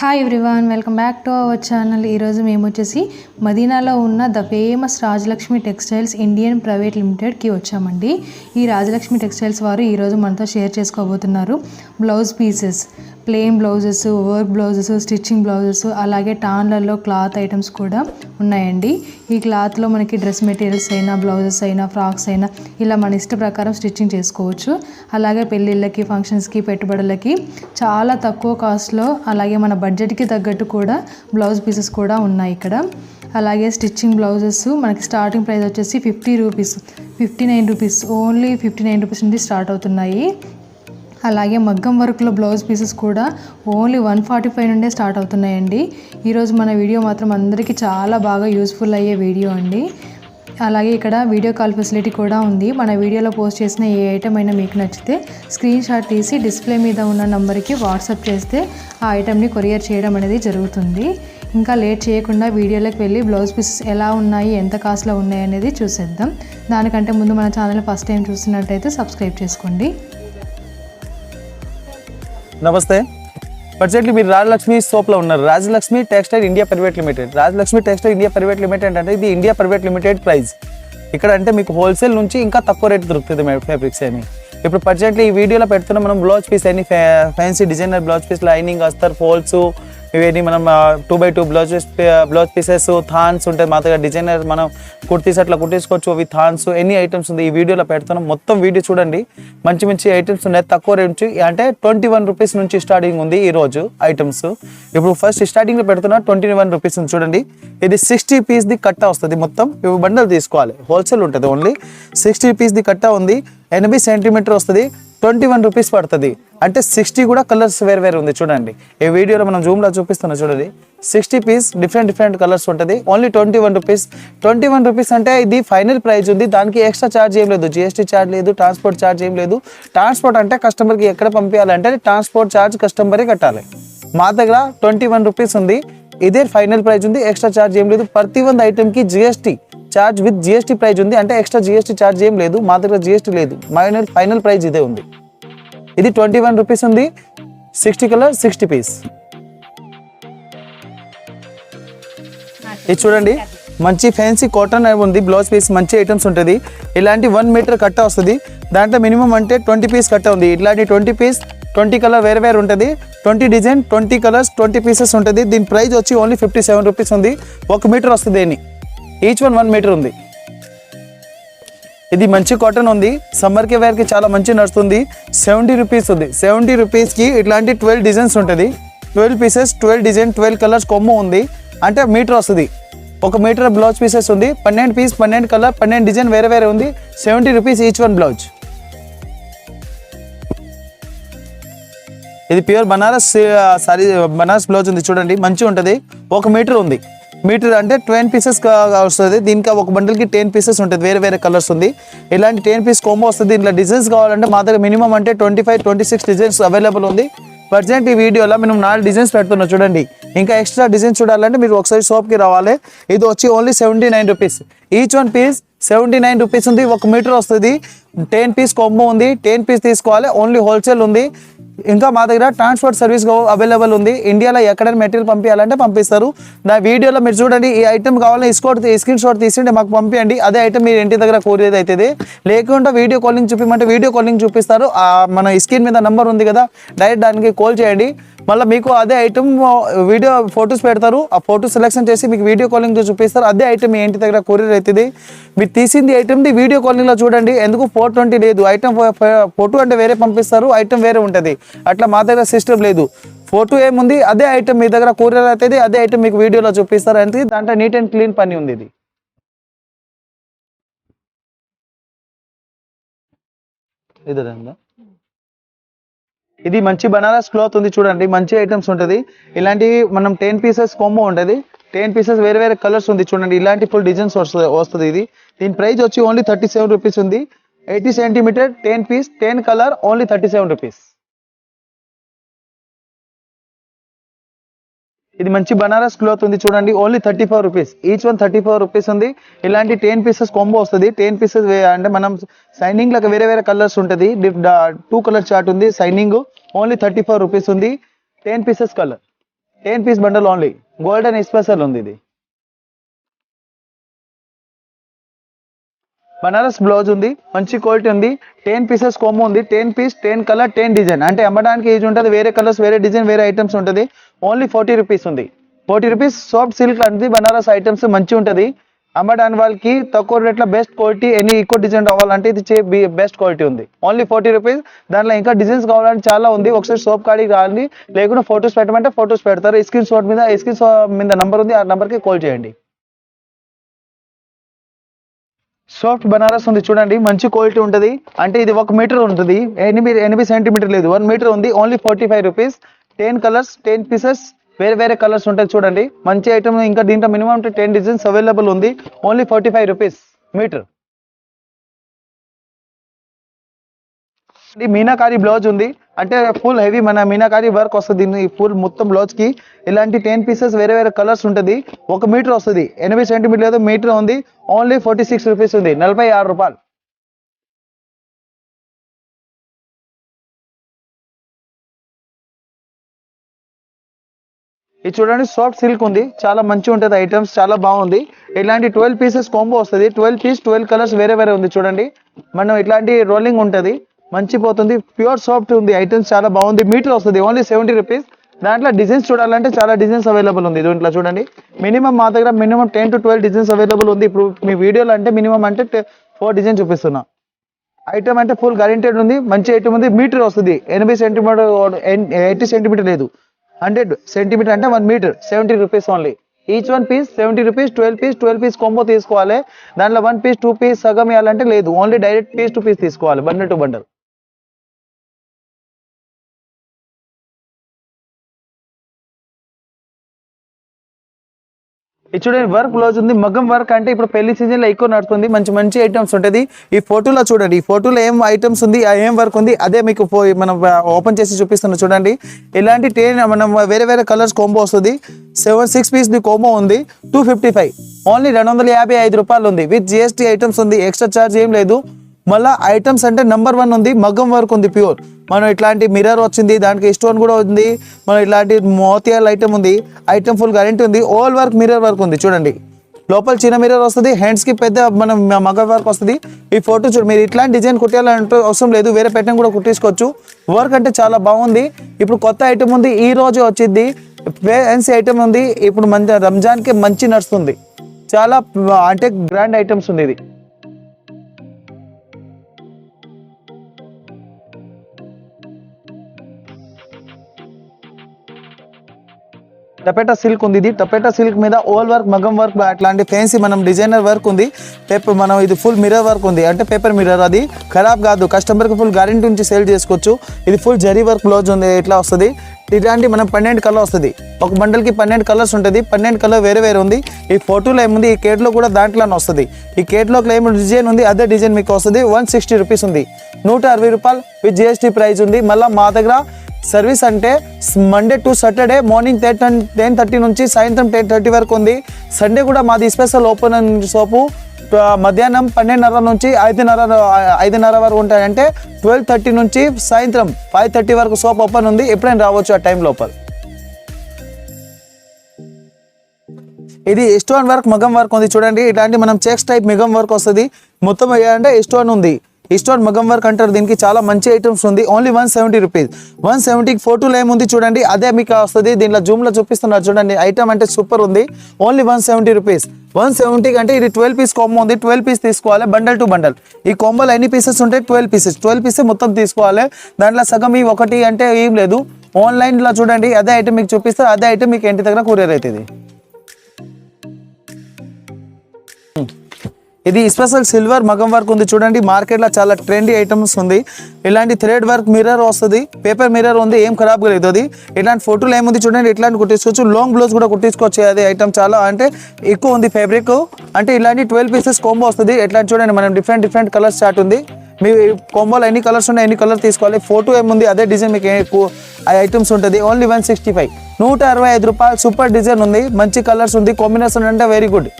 Hi everyone welcome back to our channel ఈరోజు మేము వచ్చేసి మదీనాలో ఉన్న the famous Rajalakshmi Textiles Indian Private లిమిటెడ్కి వచ్చామండి. ఈ రాజలక్ష్మి టెక్స్టైల్స్ వారు ఈరోజు మనతో share చేసుకోబోతున్నారు. Blouse pieces plain blouses work blouses stitching blouses అలాగే టాన్లలో క్లాత్ ఐటమ్స్ కూడా ఉన్నాయండి. ఈ క్లాత్లో మనకి డ్రెస్ మెటీరియల్స్ అయినా బ్లౌజెస్ అయినా ఫ్రాక్స్ అయినా ఇలా మన ఇష్ట ప్రకారం స్టిచ్చింగ్ చేసుకోవచ్చు. అలాగే పెళ్ళిళ్ళకి ఫంక్షన్స్కి పెట్టుబడులకి చాలా తక్కువ కాస్ట్లో అలాగే మన బడ్జెట్కి తగ్గట్టు కూడా బ్లౌజ్ పీసెస్ కూడా ఉన్నాయి ఇక్కడ. అలాగే స్టిచ్చింగ్ బ్లౌజెస్ మనకి స్టార్టింగ్ ప్రైస్ వచ్చేసి fifty rupees fifty nine rupees only fifty nine rupees నుండి స్టార్ట్ అవుతున్నాయి. అలాగే మగ్గం వర్క్లో బ్లౌజ్ పీసెస్ కూడా ఓన్లీ వన్ ఫార్టీ ఫైవ్ నుండే స్టార్ట్ అవుతున్నాయండి. ఈరోజు మన వీడియో మాత్రం అందరికీ చాలా బాగా యూస్ఫుల్ అయ్యే వీడియో అండి. అలాగే ఇక్కడ వీడియో కాల్ ఫెసిలిటీ కూడా ఉంది. మన వీడియోలో పోస్ట్ చేసిన ఏ ఐటమ్ అయినా మీకు నచ్చితే స్క్రీన్ షాట్ తీసి డిస్ప్లే మీద ఉన్న నెంబర్కి వాట్సాప్ చేస్తే ఆ ఐటమ్ని కొరియర్ చేయడం అనేది జరుగుతుంది. ఇంకా లేట్ చేయకుండా వీడియోలోకి వెళ్ళి బ్లౌజ్ పీసెస్ ఎలా ఉన్నాయి ఎంత కాస్ట్లో ఉన్నాయి అనేది చూసేద్దాం. దానికంటే ముందు మన ఛానల్ ఫస్ట్ టైం చూసినట్టయితే సబ్స్క్రైబ్ చేసుకోండి. నమస్తే. ప్రజెంట్లీ మీరు రాజలక్ష్మి సోప్లో ఉన్నారు. Rajalakshmi textile India private limited. Rajalakshmi textile India private limited అంటే ఇది ఇండియా ప్రైవేట్ లిమిటెడ్ ప్రైస్ ఇక్కడ అంటే మీకు హోల్సేల్ నుంచి ఇంకా తక్కువ రేట్ దొరుకుతుంది మేడం ఫ్యాబ్రిక్స్ అని ఇప్పుడు ప్రజెంట్లీ ఈ వీడియోలో పెడుతున్న మనం బ్లౌజ్ పీస్ అని fancy designer blouse piece lining అస్తర్ falls ఇవన్నీ మనం two by two blouses blouse pieces థాన్స్ ఉంటుంది మా దగ్గర డిజైనర్ మనం కుర్తీస్ అట్లా కుట్టించుకోవచ్చు అవి థాన్స్ ఎన్ని ఐటమ్స్ ఉంది ఈ వీడియోలో పెడుతున్నాం మొత్తం వీడియో చూడండి. మంచి మంచి ఐటమ్స్ ఉన్నాయి. తక్కువ రేట్ నుంచి అంటే ట్వంటీ వన్ రూపీస్ నుంచి స్టార్టింగ్ ఉంది ఈ రోజు ఐటమ్స్ ఇప్పుడు ఫస్ట్ స్టార్టింగ్లో పెడుతున్నా ట్వంటీ వన్ రూపీస్ ఉంది. చూడండి. ఇది సిక్స్టీ పీస్ది కట్టా కట్ట వస్తుంది మొత్తం. ఇవి బండల్ తీసుకోవాలి. హోల్సేల్ ఉంటుంది ఓన్లీ సిక్స్టీ పీస్ది కట్టా కట్ట ఉంది. ఎనభై సెంటీమీటర్ వస్తుంది. ట్వంటీ వన్ రూపీస్ పడుతుంది. అంటే సిక్స్టీ కూడా కలర్స్ వేరు వేరు ఉంది. చూడండి. ఈ వీడియోలో మనం జూమ్లో చూపిస్తున్నా చూడండి. Sixty piece different different colours ఉంటుంది. Only twenty one rupees twenty one rupees అంటే ఇది ఫైనల్ ప్రైస్ ఉంది. దానికి ఎక్స్ట్రా ఛార్జ్ ఏం లేదు. జిఎస్టీ ఛార్జ్ లేదు ట్రాన్స్పోర్ట్ ఛార్జ్ ఏం లేదు. ట్రాన్స్పోర్ట్ అంటే కస్టమర్కి ఎక్కడ పంపించాలంటే ట్రాన్స్పోర్ట్ ఛార్జ్ కస్టమరే కట్టాలి. మా దగ్గర ట్వంటీ వన్ రూపీస్ ఉంది. ఇదే ఫైనల్ ప్రైస్ ఉంది. ఎక్స్ట్రా ఛార్జ్ ఏం లేదు. ప్రతి వంద ఐటెంకి GST charge with GST price ఉంది. అంటే ఎక్స్ట్రా జిఎస్టీ ఛార్జ్ ఏం లేదు. మా దగ్గర జిఎస్టీ లేదు. మైనర్ ఫైనల్ ప్రైస్ ఇదే ఉంది. ఇది ట్వంటీ వన్ రూపీస్ ఉంది. సిక్స్టీ కలర్ సిక్స్టీ పీస్ ఇది చూడండి. మంచి ఫ్యాన్సీ కాటన్ ఉంది. బ్లౌజ్ పీస్ మంచి ఐటమ్స్ ఉంటుంది. ఇలాంటి వన్ మీటర్ కట్ట వస్తుంది. దాంట్లో మినిమం అంటే ట్వంటీ పీస్ కట్ట ఉంది. ఇట్లాంటి ట్వంటీ పీస్ ట్వంటీ కలర్ వేరే వేరే ఉంటుంది. Twenty design twenty colours twenty pieces ఉంటుంది. దీని ప్రైస్ వచ్చి ఓన్లీ ఫిఫ్టీ సెవెన్ రూపీస్ ఉంది. ఒక మీటర్ వస్తుంది దీన్ని ఈచ్ వన్ వన్ మీటర్ ఉంది. ఇది మంచి కాటన్ ఉంది. సమ్మర్ వేర్కి చాలా మంచి నడుస్తుంది. సెవెంటీ రూపీస్ ఉంది. సెవెంటీ రూపీస్కి ఇట్లాంటి ట్వెల్వ్ డిజైన్స్ ఉంటుంది. Twelve pieces twelve design twelve colours కొమ్ము ఉంది. అంటే మీటర్ వస్తుంది. ఒక మీటర్ బ్లౌజ్ పీసెస్ ఉంది. పన్నెండు పీస్ పన్నెండు కలర్ పన్నెండు డిజైన్ వేరే వేరే ఉంది. Seventy rupees each one blouse ఇది ప్యూర్ బనారస్ సారీ బనారస్ బ్లౌజ్ ఉంది. చూడండి మంచిగా ఉంటుంది. ఒక మీటర్ ఉంది. మీటర్ అంటే ట్వెన్ పీసెస్ వస్తుంది. దీనికి ఒక బండిల్కి టెన్ పీసెస్ ఉంటుంది. వేరే వేరే కలర్స్ ఉంది. ఇలాంటి టెన్ పీస్ కోంబో వస్తుంది. దీంట్లో డిజైన్స్ కావాలంటే మా దగ్గర మినిమం అంటే twenty five twenty six designs available ఉంది. ప్రజెంట్ ఈ వీడియోలో మేము నాలుగు డిజైన్స్ పెడుతున్నాం. చూడండి. ఇంకా ఎక్స్ట్రా డిజైన్స్ చూడాలంటే మీరు ఒకసారి షాప్కి రావాలి. ఇది వచ్చి only seventy nine rupees each one piece seventy nine rupees ఉంది. ఒక మీటర్ వస్తుంది. టెన్ పీస్ కొమ్మ ఉంది. టెన్ పీస్ తీసుకోవాలి. ఓన్లీ హోల్సేల్ ఉంది. ఇంకా మా దగ్గర ట్రాన్స్పోర్ట్ సర్వీస్ అవైలబుల్ ఉంది. ఇండియాలో ఎక్కడైనా మెటీరియల్ పంపించాలంటే పంపిస్తారు. నా వీడియోలో మీరు చూడండి ఈ ఐటమ్ కావాలని స్కోట్ స్క్రీన్ షాట్ తీసిండి మాకు పంపించండి అదే ఐటమ్ మీరు ఇంటి దగ్గర కోరేది అవుతుంది లేకుంటే వీడియో కాలింగ్ చూపించమంటే వీడియో కాలింగ్ చూపిస్తారు. ఆ మన స్క్రీన్ మీద నెంబర్ ఉంది కదా డైరెక్ట్ దానికి కాల్ చేయండి. మళ్ళీ మీకు అదే ఐటమ్ వీడియో ఫొటోస్ పెడతారు. ఆ ఫోటో సెలెక్షన్ చేసి మీకు వీడియో కాలింగ్ చూపిస్తారు. అదే ఐటమ్ మీ ఇంటి దగ్గర కొరియర్ అవుతుంది మీరు తీసింది ఐటమ్ది వీడియో కాలింగ్లో చూడండి. ఎందుకు? ఫోర్ ట్వంటీ లేదు. ఐటమ్ ఫోటో అంటే వేరే పంపిస్తారు. ఐటమ్ వేరే ఉంటుంది. అట్లా మా దగ్గర సిస్టమ్ లేదు. ఫోటో ఏముంది? అదే ఐటమ్ మీ దగ్గర కొరియర్ అవుతుంది అదే ఐటమ్ మీకు వీడియోలో చూపిస్తారు అంటే దాంట్లో నీట్ అండ్ క్లీన్ పని ఉంది ఇది. ఇది మంచి బనారస్ క్లాత్ ఉంది చూడండి మంచి ఐటమ్స్ ఉంటుంది. ఇలాంటి మనం టెన్ పీసెస్ కొమ్ము ఉంటుంది. టెన్ పీసెస్ వేరే వేరే కలర్స్ ఉంది చూడండి ఇలాంటి ఫుల్ డిజైన్స్ వస్తుంది వస్తుంది ఇది. దీని ప్రైస్ వచ్చి ఓన్లీ థర్టీ సెవెన్ రూపీస్ ఉంది. Eighty centimetre ten piece ten colour only thirty seven rupees ఇది మంచి బనారస్ క్లాత్ ఉంది చూడండి only thirty four rupees each one thirty four rupees ఉంది. ఇలాంటి టెన్ పీసెస్ కొంబో వస్తుంది. టెన్ పీసెస్ అంటే మనం సైనింగ్ లాగా వేరే వేరే కలర్స్ ఉంటుంది. టూ కలర్ చార్ట్ ఉంది shining only thirty four rupees ఉంది. Ten pieces colour ten piece bundle only golden special ఉంది ఇది. బనారస్ బ్లౌజ్ ఉంది మంచి క్వాలిటీ ఉంది టెన్ పీసెస్ కొమ్ము ఉంది ten piece ten colour ten design అంటే అమ్మడానికి ఏజ్ ఉంటుంది వేరే కలర్స్ వేరే డిజైన్ వేరే ఐటమ్స్ ఉంటుంది. ఓన్లీ ఫార్టీ రూపీస్ ఉంది. ఫార్టీ రూపీస్ సాఫ్ట్ సిల్క్ అనేది బనారస్ ఐటమ్స్ మంచి ఉంటుంది. అమ్మడానికి వాళ్ళకి తక్కువ రేట్లో బెస్ట్ క్వాలిటీ ఎనీ ఎక్కువ డిజైన్ రావాలంటే ఇది చే బెస్ట్ క్వాలిటీ ఉంది. ఓన్లీ ఫార్టీ రూపీస్ దాంట్లో ఇంకా డిజైన్స్ కావాలంటే చాలా ఉంది. ఒకసారి సోప్ కాడికి రావాలి లేకుండా ఫొటోస్ పెట్టమంటే ఫొటోస్ పెడతారు. స్క్రీన్ షాట్ మీద స్క్రీన్ షాట్ మీద నంబర్ ఉంది. ఆ నెంబర్కి కాల్ చేయండి. సాఫ్ట్ బనారస్ ఉంది చూడండి మంచి క్వాలిటీ ఉంటుంది. అంటే ఇది ఒక మీటర్ ఉంటుంది. ఎనిమిది ఎనిమిది సెంటీమీటర్ లేదు. వన్ మీటర్ ఉంది only forty five rupees ten colours ten pieces వేరే వేరే కలర్స్ ఉంటాయి చూడండి. మంచి ఐటమ్ ఇంకా దీంట్లో మినిమం టెన్ డిజైన్స్ అవైలబుల్ ఉంది. Only forty five rupees metre ఇది మీనాకారి బ్లౌజ్ ఉంది. అంటే ఫుల్ హెవీ మన మీనాకారి వర్క్ వస్తుంది. ఈ ఫుల్ మొత్తం బ్లౌజ్కి ఇలాంటి టెన్ పీసెస్ వేరే వేరే కలర్స్ ఉంటుంది. ఒక మీటర్ వస్తుంది. ఎనభై సెంటీమీటర్ మీటర్ ఉంది. ఓన్లీ ఫార్టీ సిక్స్ రూపీస్ ఉంది. నలభై ఆరు రూపాయలు. ఇది చూడండి సాఫ్ట్ సిల్క్ ఉంది. చాలా మంచిగా ఉంటుంది ఐటమ్స్ చాలా బాగుంది. ఇట్లాంటి ట్వెల్వ్ పీసెస్ కాంబో వస్తుంది. ట్వెల్వ్ పీస్ ట్వెల్వ్ కలర్స్ వేరే వేరే ఉంది చూడండి. మనం ఇట్లాంటి రోలింగ్ ఉంటుంది. మంచి పోతుంది. ప్యూర్ సాఫ్ట్ ఉంది. ఐటమ్స్ చాలా బాగుంది. మీటర్ వస్తుంది. ఓన్లీ సెవెంటీ రూపీస్ దాంట్లో డిజైన్స్ చూడాలంటే చాలా డిజైన్స్ అవైలబుల్ ఉంది. దీంట్లో చూడండి. మినిమం మా దగ్గర minimum ten to twelve designs available ఉంది. ఇప్పుడు మీ వీడియోలో అంటే మినిమం అంటే ఫోర్ డిజైన్ చూపిస్తున్నా. ఐటమ్ అంటే ఫుల్ గ్యారెంటెడ్ ఉంది. మంచి ఐటమ్ ఉంది. మీటర్ వస్తుంది. ఎనభై సెంటీమీటర్ ఎయిటీ సెంటీమీటర్ లేదు. హండ్రెడ్ సెంటీమీటర్ అంటే one metre seventy rupees only each one piece seventy rupees twelve piece twelve piece combo తీసుకోవాలి. దాంట్లో వన్ పీస్ టూ పీస్ సగం ఇవ్వాలంటే లేదు. Only direct piece to piece తీసుకోవాలి. బండల్ టు బండల్ చూడండి work blouse ఉంది మగ్గం వర్క్ అంటే ఇప్పుడు పెళ్ళి సీజన్లో ఎక్కువ నడుస్తుంది మంచి మంచి ఐటమ్స్ ఉంటుంది. ఈ ఫోటోలో చూడండి ఈ ఫోటోలో ఏం ఐటమ్స్ ఉంది ఏం వర్క్ ఉంది అదే మీకు మనం ఓపెన్ చేసి చూపిస్తున్నాం చూడండి. ఇలాంటి టెన్ మనం వేరే వేరే కలర్స్ కోంబో వస్తుంది. Seven six piece the combo ఉంది టూ ఫిఫ్టీ ఫైవ్ ఓన్లీ రెండు వందల యాభై ఐదు రూపాయలు ఉంది. విత్ జిఎస్టీ ఐటమ్స్ ఉంది ఎక్స్ట్రా ఛార్జ్ ఏం లేదు. మళ్ళీ ఐటమ్స్ అంటే నెంబర్ వన్ ఉంది మగ్గం వర్క్ ఉంది ప్యూర్ మనం ఇట్లాంటి మిర్రర్ వచ్చింది దానికి స్టోన్ కూడా ఉంది మనం ఇట్లాంటి మోతియాల ఐటమ్ ఉంది ఐటమ్ ఫుల్ గ్యారెంటీ ఉంది ఆల్ వర్క్ మిర్రర్ వర్క్ ఉంది చూడండి. లోపల చిన్న మిర్రర్ వస్తుంది హ్యాండ్స్కి పెద్ద మనం మగ వర్క్ వస్తుంది. ఈ ఫోటో చూడు మీరు ఇట్లాంటి డిజైన్ కుట్టాలంటే అవసరం లేదు వేరే పెట్టిన కూడా కుట్టించుకోవచ్చు. వర్క్ అంటే చాలా బాగుంది. ఇప్పుడు కొత్త ఐటమ్ ఉంది ఈ రోజు వచ్చింది. ఫ్యాన్సీ ఐటమ్ ఉంది ఇప్పుడు మంచి రంజాన్కి మంచి నడుస్తుంది. చాలా అంటే గ్రాండ్ ఐటమ్స్ ఉంది ఇది. టపేటా సిల్క్ ఉంది. ఇది టపేటా సిల్క్ మీద ఓల్ వర్క్ మగం వర్క్ అట్లాంటి ఫ్యాన్సీ మనం డిజైనర్ వర్క్ ఉంది. పేపర్ మనం ఇది ఫుల్ మిర్రర్ వర్క్ ఉంది. అంటే పేపర్ మిర్రర్ అది. ఖరాబ్ కాదు. కస్టమర్కి ఫుల్ గ్యారెంటీ నుంచి సేల్ చేసుకోవచ్చు. ఇది ఫుల్ జరీ వర్క్ బ్లౌజ్ ఉంది. ఇట్లా వస్తుంది? ఇలాంటి మనం పన్నెండు కలర్ వస్తుంది. ఒక బండల్కి పన్నెండు కలర్స్ ఉంటుంది. పన్నెండు కలర్ వేరే వేరే ఉంది. ఈ ఫోటోలో ఏముంది ఈ కేట్లో కూడా దాంట్లోనే వస్తుంది. ఈ కేట్లోకి ఏమి డిజైన్ ఉంది. అదే డిజైన్ మీకు వస్తుంది. వన్ సిక్స్టీ రూపీస్ ఉంది. నూట అరవై రూపాయలు విత్ జిఎస్టీ ప్రైస్ ఉంది. మళ్ళీ మా దగ్గర సర్వీస్ అంటే Monday to Saturday morning ten ten thirty నుంచి సాయంత్రం టెన్ థర్టీ వరకు ఉంది. సండే కూడా మాది స్పెషల్ ఓపెన్ షాపు మధ్యాహ్నం పన్నెండున్నర నుంచి ఐదున్నర ఐదున్నర వరకు ఉంటాయంటే ట్వెల్వ్ థర్టీ నుంచి సాయంత్రం ఫైవ్ థర్టీ వరకు షాప్ ఓపెన్ ఉంది. ఎప్పుడైనా రావచ్చు ఆ టైం లోపల. ఇది ఎస్టోన్ వర్క్ మగం వర్క్ ఉంది చూడండి. ఇట్లాంటి మనం చెక్స్ టైప్ మగం వర్క్ వస్తుంది. మొత్తం అంటే స్టోన్ ఉంది. స్టోన్ మగం వర్క్ అంటారు. దీనికి చాలా మంచి ఐటమ్స్ ఉంది. Only one seventy rupees one సెవెంటీకి ఫోటోలు ఏముంది చూడండి. అదే మీకు వస్తుంది. దీంట్లో జూమ్లో చూపిస్తున్నారు చూడండి. ఐటమ్ అంటే సూపర్ ఉంది. Only one seventy rupees one సెవెంటీకి అంటే ఇది ట్వెల్వ్ పీస్ కాంబో ఉంది. ట్వెల్వ్ పీస్ తీసుకోవాలి. బండల్ టు బండల్ ఈ కాంబోలో ఎన్ని పీసెస్ ఉంటాయి? ట్వెల్వ్ పీసెస్ ట్వెల్వ్ పీసెస్ మొత్తం తీసుకోవాలి. దాంట్లో సగం ఈ ఒకటి అంటే ఏం లేదు. ఆన్లైన్లో చూడండి. అదే ఐటమ్ మీకు చూపిస్తారు అదే ఐటమ్ మీకు ఇంటి దగ్గర కొరియర్ అవుతుంది. ఇది స్పెషల్ సిల్వర్ మగం వర్క్ ఉంది చూడండి. మార్కెట్లో చాలా ట్రెండీ ఐటమ్స్ ఉంది. ఇలాంటి థ్రెడ్ వర్క్ మిర్రర్ వస్తుంది. పేపర్ మిర్రర్ ఉంది. ఏం ఖరాబ్ లేదు అది. ఇలాంటి ఫోటోలు ఏముంది చూడండి. ఇట్లాంటి కుట్టించుకోవచ్చు. లాంగ్ బ్లౌజ్ కూడా కుట్టించుకోవచ్చు. అది ఐటమ్ చాలా. అంటే ఎక్కువ ఉంది ఫ్యాబ్రిక్ అంటే ఇలాంటి ట్వెల్వ్ పీసెస్ కాంబో వస్తుంది. ఎట్లాంటి చూడండి. మనం డిఫరెంట్ డిఫరెంట్ కలర్స్ స్టార్ట్ ఉంది. మీ కొంబోలో ఎన్ని కలర్స్ ఉన్నాయి ఎన్ని కలర్ తీసుకోవాలి? ఫోటో ఏముంది అదే డిజైన్ మీకు ఎక్కువ ఐటమ్స్ ఉంటుంది. ఓన్లీ వన్ సిక్స్టీ ఫైవ్ నూట అరవై ఐదు రూపాయలు సూపర్ డిజైన్ ఉంది. మంచి కలర్స్ ఉంది. కాంబినేషన్ అంటే వెరీ గుడ్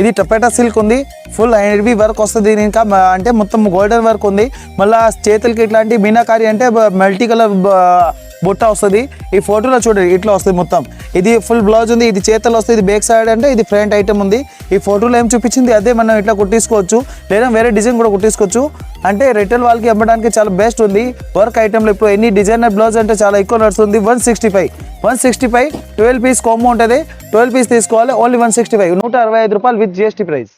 ఇది టపేటా సిల్క్ ఉంది. ఫుల్ హెవీ వర్క్ వస్తుంది ఇంకా అంటే మొత్తం గోల్డెన్ వర్క్ ఉంది. మళ్ళీ చేతులకి ఇట్లాంటి మీనాకారి అంటే మల్టీ కలర్ బుట్ట వస్తుంది. ఈ ఫోటోలో చూడండి ఇట్లా వస్తుంది మొత్తం. ఇది ఫుల్ బ్లౌజ్ ఉంది ఇది చేతలు వస్తుంది ఇది బ్యాక్ సైడ్ అంటే ఇది ఫ్రంట్ ఐటమ్ ఉంది. ఈ ఫోటోలో ఏం చూపించింది? అదే మనం ఇట్లా కుట్టించుకోవచ్చు. లేదా వేరే డిజైన్ కూడా కుట్టించుకోవచ్చు. అంటే రిటైల్ వాళ్ళకి అమ్మడానికి చాలా బెస్ట్ ఉంది. వర్క్ ఐటెంలో ఇప్పుడు ఎన్ని డిజైనర్ బ్లౌజ్ అంటే చాలా ఎక్కువ నడుస్తుంది. One sixty five one sixty five twelve piece కొమ్మ ఉంటుంది. ట్వెల్వ్ పీస్ తీసుకోవాలి. ఓన్లీ వన్ సిక్స్టీ ఫైవ్ నూట అరవై ఐదు రూపాయలు విత్ జిఎస్టీ ప్రైస్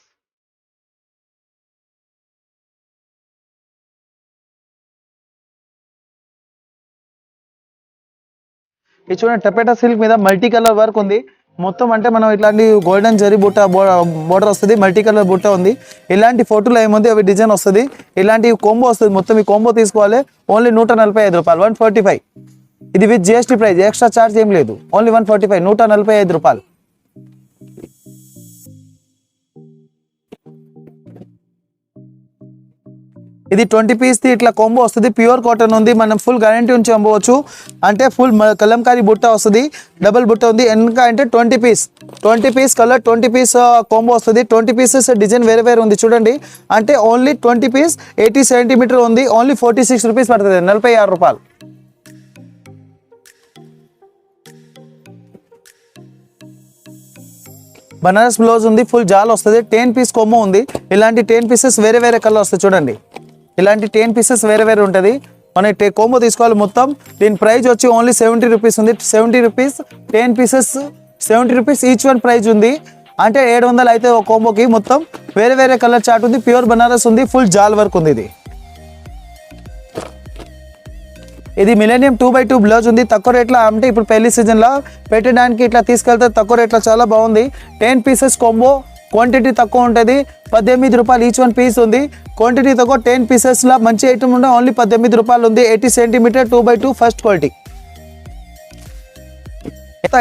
ఇది చూడండి టపేటా సిల్క్ మీద మల్టీ కలర్ వర్క్ ఉంది. మొత్తం అంటే మనం ఇట్లాంటి గోల్డెన్ జరీ బుట్ట బోర్డర్ వస్తుంది మల్టీ కలర్ బుట్ట ఉంది. ఇలాంటి ఫోటోలు ఏముంది అవి డిజైన్ వస్తుంది. ఇలాంటి కోంబో వస్తుంది మొత్తం ఈ కోంబో తీసుకోవాలి. ఓన్లీ నూట నలభై ఐదు రూపాయలు వన్ ఫార్టీ ఫైవ్. ఇది with GST price extra charge ఏం లేదు. ఓన్లీ వన్ ఫార్టీ ఫైవ్ నూట నలభై ఐదు రూపాయలు. ఇది ట్వంటీ పీస్ ది ఇట్లా కొంబో వస్తుంది. ప్యూర్ కాటన్ ఉంది. మనం ఫుల్ గ్యారంటీ ఉంచి అమ్మవచ్చు అంటే ఫుల్ కలంకారీ బుట్ట వస్తుంది. డబుల్ బుట్ట ఉంది. ఇంకా అంటే twenty piece twenty piece colour twenty piece combo వస్తుంది. ట్వంటీ పీసెస్ డిజైన్ వేరే వేరే ఉంది. చూడండి. అంటే only twenty piece eighty centimetre ఉంది. ఓన్లీ ఫార్టీ సిక్స్ రూపీస్ పడుతుంది. నలభై ఆరు రూపాయలు. బనారస్ బ్లౌజ్ ఉంది. ఫుల్ జాల్ వస్తుంది. టెన్ పీస్ కొమ్మ ఉంది. ఇలాంటి టెన్ పీసెస్ వేరే వేరే కలర్ వస్తాయి. చూడండి. ఇలాంటి టెన్ పీసెస్ వేరే వేరే ఉంటుంది. మన కోంబో తీసుకోవాలి మొత్తం. దీని ప్రైజ్ వచ్చి ఓన్లీ సెవెంటీ రూపీస్ ఉంది. Seventy rupees ten pieces seventy rupees each one price ఉంది. అంటే ఏడు వందలు అయితే ఒక కోంబోకి మొత్తం వేరే వేరే కలర్ చాట్ ఉంది. ప్యూర్ బనారస్ ఉంది. ఫుల్ జాల్ వర్క్ ఉంది ఇది. ఇది millennium two by two blouse ఉంది. తక్కువ రేట్లో అంటే ఇప్పుడు పెళ్ళి సీజన్లో పెట్టడానికి ఇట్లా తీసుకెళ్తే తక్కువ రేట్లో చాలా బాగుంది. టెన్ పీసెస్ కొంబో క్వాంటిటీ తక్కువ ఉంటుంది. పద్దెనిమిది రూపాయలు ఈచ్ వన్ పీస్ ఉంది. క్వాంటిటీ తక్కువ టెన్ పీసెస్లో మంచి ఐటమ్ ఉండే ఓన్లీ పద్దెనిమిది రూపాయలు ఉంది. Eighty centimetre two by two first quality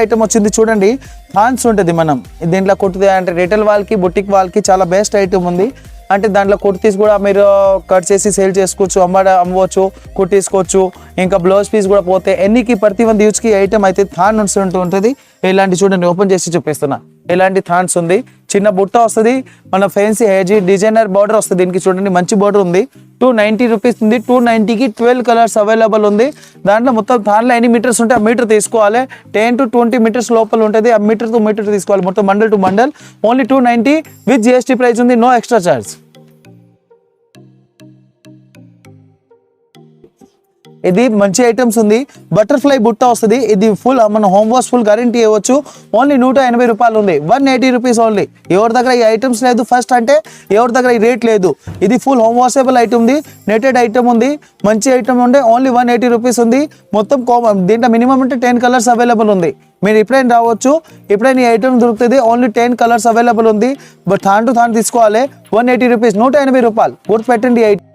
item వచ్చింది చూడండి. థాన్స్ ఉంటుంది మనం. దీంట్లో కుట్టితే అంటే రిటైల్ వాళ్ళకి బుటిక్ వాళ్ళకి చాలా బెస్ట్ ఐటమ్ ఉంది. అంటే దాంట్లో కుర్తీస్ కూడా మీరు కట్ చేసి సేల్ చేసుకోవచ్చు అమ్మడ అమ్మవచ్చు కుట్టించుకోవచ్చు ఇంకా బ్లౌజ్ పీస్ కూడా పోతే ఎన్నికి ప్రతి మంది యూజ్కి ఐటమ్ అయితే థాన్ ఉంటూ ఉంటుంది. ఇలాంటి చూడండి ఓపెన్ చేసి చూపిస్తున్నా. ఎలాంటి థాన్స్ ఉంది. చిన్న బుట్ట వస్తుంది మన ఫ్యాన్సీ హెజీ డిజైనర్ బార్డర్ వస్తుంది. దీనికి చూడండి మంచి బార్డర్ ఉంది. టూ నైంటీ రూపీస్ ఉంది టూ నైంటీకి ట్వెల్వ్ కలర్స్ అవైలబుల్ ఉంది. దాంట్లో మొత్తం దాంట్లో ఎన్ని మీటర్స్ ఉంటే ఆ మీటర్ తీసుకోవాలి. టెన్ టు ట్వంటీ మీటర్స్ లోపల ఉంటుంది ఆ మీటర్ టు మీటర్ తీసుకోవాలి. మొత్తం bundle to bundle only two ninety with GST price ఉంది నో ఎక్స్ట్రా చార్జ్ ఇది మంచి ఐటమ్స్ ఉంది. బటర్ఫ్లై బుట్ట వస్తుంది. ఇది ఫుల్ మన హోమ్ వాష్ ఫుల్ గ్యారంటీ ఇవ్వచ్చు. ఓన్లీ నూట ఎనభై రూపాయలు ఉంది. వన్ ఎయిటీ రూపీస్ ఓన్లీ ఎవరి దగ్గర ఈ ఐటమ్స్ లేదు ఫస్ట్ అంటే ఎవరి దగ్గర ఈ రేట్ లేదు. ఇది ఫుల్ హోమ్ వాషబుల్ ఐటమ్ ఉంది. నెటెడ్ ఐటమ్ ఉంది. మంచి ఐటమ్ ఉండే ఓన్లీ వన్ ఎయిటీ రూపీస్ ఉంది. మొత్తం కో- దీంట్లో మినిమం అంటే టెన్ కలర్స్ అవైలబుల్ ఉంది. మీరు ఎప్పుడైనా రావచ్చు. ఎప్పుడైనా ఈ ఐటమ్ దొరుకుతుంది ఓన్లీ టెన్ కలర్స్ అవైలబుల్ ఉంది. బట్ థాన్ టు థాన్ తీసుకోవాలి. వన్ ఎయిటీ రూపీస్ నూట ఎనభై రూపాయలు. గుర్తు పెట్టండి ఐటమ్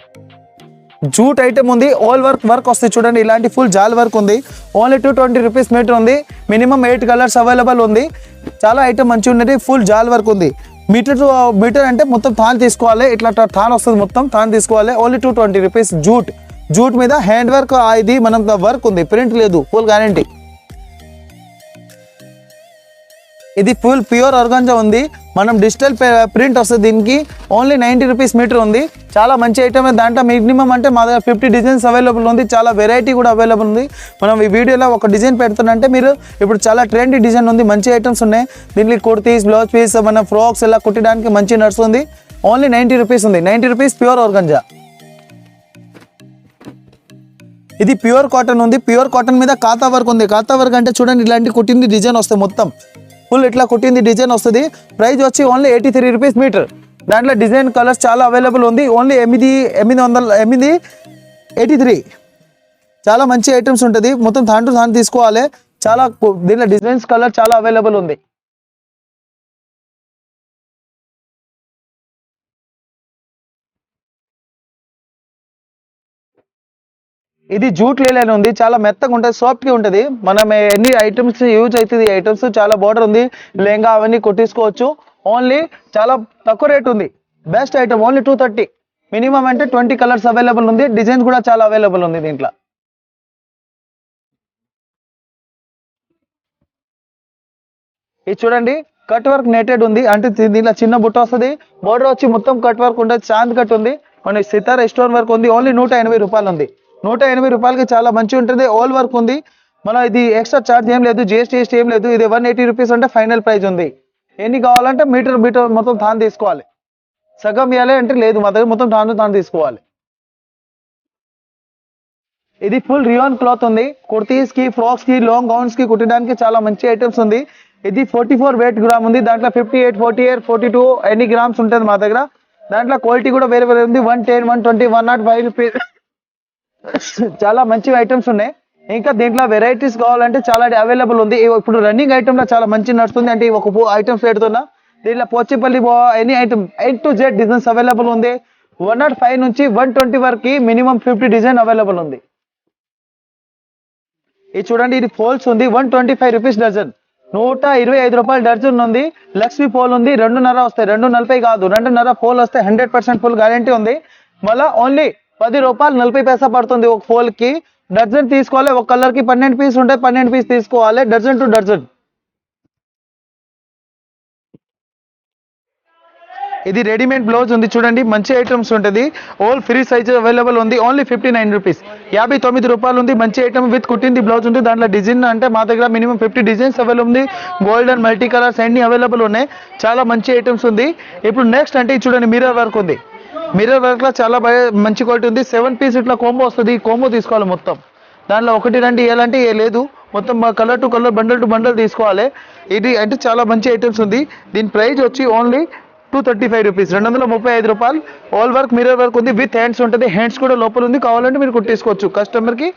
జూట్ ఐటమ్ ఉంది. ఆల్ వర్క్ వర్క్ వస్తుంది చూడండి. ఇలాంటి ఫుల్ జాల్ వర్క్ ఉంది. Only two twenty rupees metre ఉంది. మినిమం ఎయిట్ కలర్స్ అవైలబుల్ ఉంది. చాలా ఐటమ్ మంచిగా ఉన్నది. ఫుల్ జాల్ వర్క్ ఉంది. మీటర్ మీటర్ అంటే మొత్తం థాన్ తీసుకోవాలి. ఇట్లా థాన్ వస్తుంది మొత్తం. థాన్ తీసుకోవాలి. Only two twenty rupees jute. Jute మీద హ్యాండ్ వర్క్ ఇది మనం వర్క్ ఉంది. ప్రింట్ లేదు. ఫుల్ గ్యారంటీ ఇది ఫుల్ ప్యూర్ ఆర్గాంజా ఉంది. మనం డిజిటల్ ప్రింట్ వస్తుంది దీనికి. ఓన్లీ నైంటీ రూపీస్ మీటర్ ఉంది. చాలా మంచి ఐటమ్ దాంట్లో మినిమం అంటే మా దగ్గర ఫిఫ్టీ డిజైన్స్ అవైలబుల్ ఉంది. చాలా వెరైటీ కూడా అవైలబుల్ ఉంది. మనం ఈ వీడియోలో ఒక డిజైన్ పెడుతున్నంటే మీరు ఇప్పుడు చాలా ట్రెండీ డిజైన్ ఉంది. మంచి ఐటమ్స్ ఉన్నాయి. దీనికి కుర్తీస్ బ్లౌజ్ పీస్ మన ఫ్రాక్స్ ఇలా కుట్టడానికి మంచి నడుస్తుంది ఓన్లీ నైంటీ రూపీస్ ఉంది. నైంటీ రూపీస్ ప్యూర్ ఆర్గంజా ఇది ప్యూర్ కాటన్ ఉంది. ప్యూర్ కాటన్ మీద కాతా వర్క్ ఉంది. కాతా వర్క్ అంటే చూడండి ఇలాంటి కుట్టింది డిజైన్ వస్తాయి మొత్తం. ఫుల్ ఇట్లా కుట్టింది డిజైన్ వస్తుంది. ప్రైస్ వచ్చి only eighty three rupees metre దాంట్లో డిజైన్ కలర్స్ చాలా అవైలబుల్ ఉంది. ఓన్లీ ఎనిమిది ఎనిమిది వందల ఎనిమిది ఎయిటీ త్రీ చాలా మంచి ఐటమ్స్ ఉంటుంది. మొత్తం థాన్ టు థాన్ తీసుకోవాలి. చాలా దీంట్లో డిజైన్స్ కలర్ చాలా అవైలబుల్ ఉంది. ఇది జూట్ లేలని ఉంది చాలా మెత్తగా ఉంటుంది సాఫ్ట్గా ఉంటుంది. మనం ఎన్ని ఐటమ్స్ యూజ్ అవుతుంది ఐటమ్స్ చాలా బోర్డర్ ఉంది. లెహంగా అవన్నీ కొట్టించుకోవచ్చు ఓన్లీ చాలా తక్కువ రేట్ ఉంది. Best item only two thirty minimum అంటే ట్వంటీ కలర్స్ అవైలబుల్ ఉంది. డిజైన్స్ కూడా చాలా అవైలబుల్ ఉంది దీంట్లో. ఇది చూడండి కట్ వర్క్ నెటెడ్ ఉంది. అంటే దీంట్లో చిన్న బుట్ట వస్తుంది. బోర్డర్ వచ్చి మొత్తం కట్ వర్క్ ఉంటుంది. చాంద్ కట్ ఉంది. మన సితార స్టోన్ వర్క్ ఉంది. ఓన్లీ నూట ఎనభై రూపాయలు ఉంది. నూట ఎనభై రూపాయలకి చాలా మంచిగా ఉంటుంది. ఆల్ వర్క్ ఉంది. మన ఇది ఎక్స్ట్రా చార్జ్ ఏం లేదు. జిఎస్టీ ఏం లేదు. ఇది వన్ ఎయిటీ రూపీస్ అంటే ఫైనల్ ప్రైస్ ఉంది. ఎన్ని కావాలంటే మీటర్ మీటర్ మొత్తం తాను తీసుకోవాలి. సగం ఇవ్వాలి అంటే లేదు. మా దగ్గర మొత్తం తాను తాను తీసుకోవాలి. ఇది ఫుల్ రియాన్ క్లాత్ ఉంది. కుర్తీస్కి ఫ్రాక్స్కి లాంగ్ గౌన్స్కి కుట్టడానికి చాలా మంచి ఐటమ్స్ ఉంది. ఇది ఫోర్టీ ఫోర్ వెయిట్ గ్రామ్ ఉంది. దాంట్లో fifty eight forty eight forty two ఎన్ని గ్రామ్స్ ఉంటుంది మా దగ్గర? దాంట్లో క్వాలిటీ కూడా వేరే వేరే ఉంది. One ten one twenty one nought five rupees చాలా మంచి ఐటమ్స్ ఉన్నాయి. ఇంకా దీంట్లో వెరైటీస్ కావాలంటే చాలా అవైలబుల్ ఉంది. ఇప్పుడు రన్నింగ్ ఐటమ్లో చాలా మంచి నడుస్తుంది. అంటే ఒక ఐటమ్స్ పెడుతున్నా. దీంట్లో Pochampally any item A to Z designs available ఉంది. వన్ నాట్ ఫైవ్ నుంచి వన్ ట్వంటీ వరకు మినిమం ఫిఫ్టీ డిజైన్ అవైలబుల్ ఉంది. ఇది చూడండి ఇది పోల్స్ ఉంది. One twenty five rupees dozen నూట ఇరవై ఐదు రూపాయలు డజన్ ఉంది. లక్ష్మీ పోల్ ఉంది. రెండున్నర వస్తాయి. రెండు నలభై కాదు. రెండున్నర పోల్ వస్తే హండ్రెడ్ పర్సెంట్ ఫుల్ గ్యారంటీ ఉంది. మళ్ళా ఓన్లీ పది రూపాయలు నలభై పైసా పడుతుంది ఒక ఫోల్కి. డజన్ తీసుకోవాలి ఒక కలర్కి పన్నెండు పీస్ ఉంటాయి పన్నెండు పీస్ తీసుకోవాలి డజన్ టు డజన్. ఇది రెడీమేడ్ బ్లౌజ్ ఉంది చూడండి మంచి ఐటమ్స్ ఉంటుంది. ఆల్ ఫ్రీ సైజ్ అవైలబుల్ ఉంది ఓన్లీ ఫిఫ్టీ నైన్ రూపీస్ యాభై తొమ్మిది రూపాయలు ఉంది మంచి ఐటమ్ విత్ కుట్టింది బ్లౌజ్ ఉంది. దాంట్లో డిజైన్ అంటే మా దగ్గర మినిమం ఫిఫ్టీ డిజైన్స్ అవైలబుల్ ఉంది. గోల్డ్ అండ్ మల్టీ కలర్స్ అన్ని అవైలబుల్ ఉన్నాయి. చాలా మంచి ఐటమ్స్ ఉంది. ఇప్పుడు నెక్స్ట్ అంటే చూడండి మిర్రర్ వర్క్ ఉంది. మిర్రర్ వర్క్లో చాలా బాగా మంచి క్వాలిటీ ఉంది. సెవెన్ పీస్ ఇట్లా కోంబో వస్తుంది. ఈ కోంబో తీసుకోవాలి మొత్తం. దాంట్లో ఒకటి రెండు ఇవ్వాలంటే ఏ లేదు. మొత్తం colour to colour bundle to bundle తీసుకోవాలి. ఇది అంటే చాలా మంచి ఐటమ్స్ ఉంది. దీని ప్రైస్ వచ్చి only two thirty five rupees రెండు వందల ముప్పై ఐదు రూపాయలు. ఆల్ వర్క్ మిర్రర్ వర్క్ ఉంది. విత్ హ్యాండ్స్ ఉంటుంది. హ్యాండ్స్ కూడా లోపల ఉంది. కావాలంటే మీరు కుట్టేసుకోవచ్చు కస్టమర్కి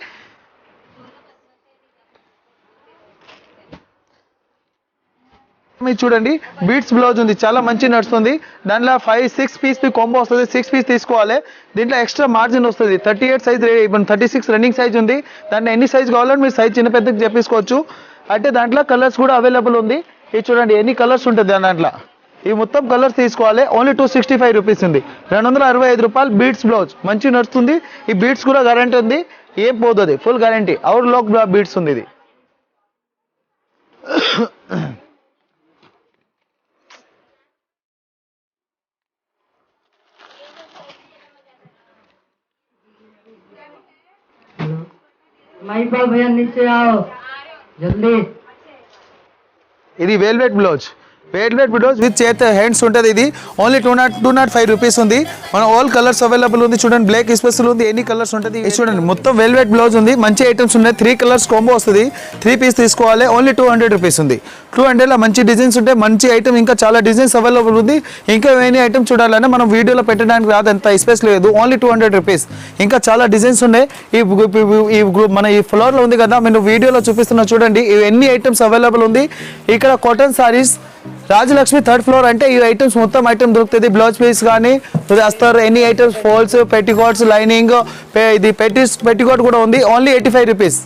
మీరు చూడండి. బీట్స్ బ్లౌజ్ ఉంది. చాలా మంచి నడుస్తుంది దాంట్లో ఫైవ్ సిక్స్ పీస్ కాంబో వస్తుంది. సిక్స్ పీస్ తీసుకోవాలి. దీంట్లో ఎక్స్ట్రా మార్జిన్ వస్తుంది. థర్టీ ఎయిట్ సైజ్ ఇప్పుడు థర్టీ సిక్స్ రన్నింగ్ సైజ్ ఉంది. దాంట్లో ఎన్ని సైజ్ కావాలో మీరు సైజ్ చిన్న పెద్దకి చెప్పేసుకోవచ్చు. అంటే దాంట్లో కలర్స్ కూడా అవైలబుల్ ఉంది. ఇది చూడండి. ఎన్ని కలర్స్ ఉంటుంది దాంట్లో? ఈ మొత్తం కలర్స్ తీసుకోవాలి. Only two sixty five rupees ఉంది. రెండు వందల అరవై ఐదు రూపాయలు బీట్స్ బ్లౌజ్ మంచి నడుస్తుంది ఈ బీట్స్ కూడా గ్యారంటీ ఉంది. ఏం పోతుంది ఫుల్ గ్యారంటీ అవర్ లోక్ బీట్స్ ఉంది ఇది. महिपाल भैया नीचे आओ जल्दी ఇది velvet blouse velvet blouse with చేత హ్యాండ్స్ ఉంటుంది ఇది. Only two nought two nought five rupees ఉంది. మన ఆల్ కలర్స్ అవైలబుల్ ఉంది. చూడండి బ్లాక్ స్పెషల్ ఉంది. ఎన్ని కలర్స్ ఉంటుంది. చూడండి మొత్తం వెల్వెట్ బ్లౌజ్ ఉంది. మంచి ఐటమ్స్ ఉన్నాయి. త్రీ కలర్స్ కాంబో వస్తుంది. త్రీ పీస్ తీసుకోవాలి. ఓన్లీ టూ హండ్రెడ్ రూపీస్ ఉంది. టూ హండ్రెడ్లో మంచి డిజైన్స్ ఉంటాయి మంచి ఐటమ్ ఇంకా చాలా డిజైన్స్ అవైలబుల్ ఉంది. ఇంకా ఏమైనా ఐటమ్ చూడాలంటే మనం వీడియోలో పెట్టడానికి రాదు. అంత స్పేస్ లేదు. ఓన్లీ టూ హండ్రెడ్ రూపీస్ ఇంకా చాలా డిజైన్స్ ఉన్నాయి. ఈ ఈ- గ్రూప్ మన ఈ ఫ్లోర్లో ఉంది కదా. నేను వీడియోలో చూపిస్తున్నా. చూడండి ఇవి ఎన్ని ఐటమ్స్ అవైలబుల్ ఉంది. ఇక్కడ cotton saris Rajalakshmi third floor అంటే ఈ ఐటమ్స్ మొత్తం ఐటమ్ దొరుకుతుంది బ్లౌజ్ పీస్ కానీ అస్తారు any items falls petticoats lining ఇది పెట్టి పెట్టికోట్ కూడా ఉంది. Only eighty five rupees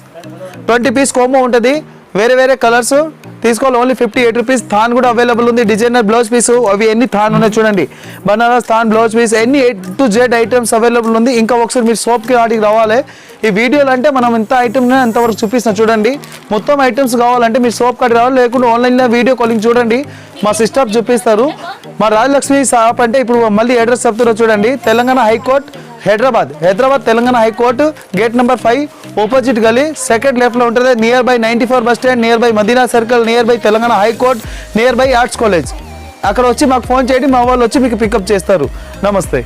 twenty piece combo ఉంటుంది. వేరే వేరే కలర్స్ తీసుకోవాలి. ఓన్లీ ఫిఫ్టీ ఎయిట్ రూపీస్ థాన్ కూడా అవైలబుల్ ఉంది. డిజైనర్ బ్లౌజ్ పీస్ అవి ఎన్ని థాన్ ఉన్నాయి చూడండి. బనారస్ థాన్ బ్లౌజ్ పీస్ ఎన్ని A to Z items available ఉంది. ఇంకా ఒకసారి మీరు షాప్కి వాటికి రావాలి. ఈ వీడియోలు అంటే మనం ఎంత ఐటమ్ ఎంతవరకు చూపిస్తున్నాం చూడండి. మొత్తం ఐటమ్స్ కావాలంటే మీరు షాప్ కాడికి రావాలి. లేకుంటే ఆన్లైన్లో వీడియో కాలింగ్ చూడండి. మా సిస్టర్ చూపిస్తారు. మా రాజలక్ష్మి షాప్ అంటే ఇప్పుడు మళ్ళీ అడ్రస్ చెప్తారో చూడండి. Telangana high court Hyderabad. Hyderabad Telangana high court gate number five opposite గలీ సెకండ్ లెఫ్ట్లో ఉంటుంది. Near by ninety four bus stand near by Madina circle near by Telangana high court near by arts college. అక్కడ వచ్చి మాకు phone చేయండి. మా వాళ్ళు వచ్చి మీకు పికప్ చేస్తారు. నమస్తే.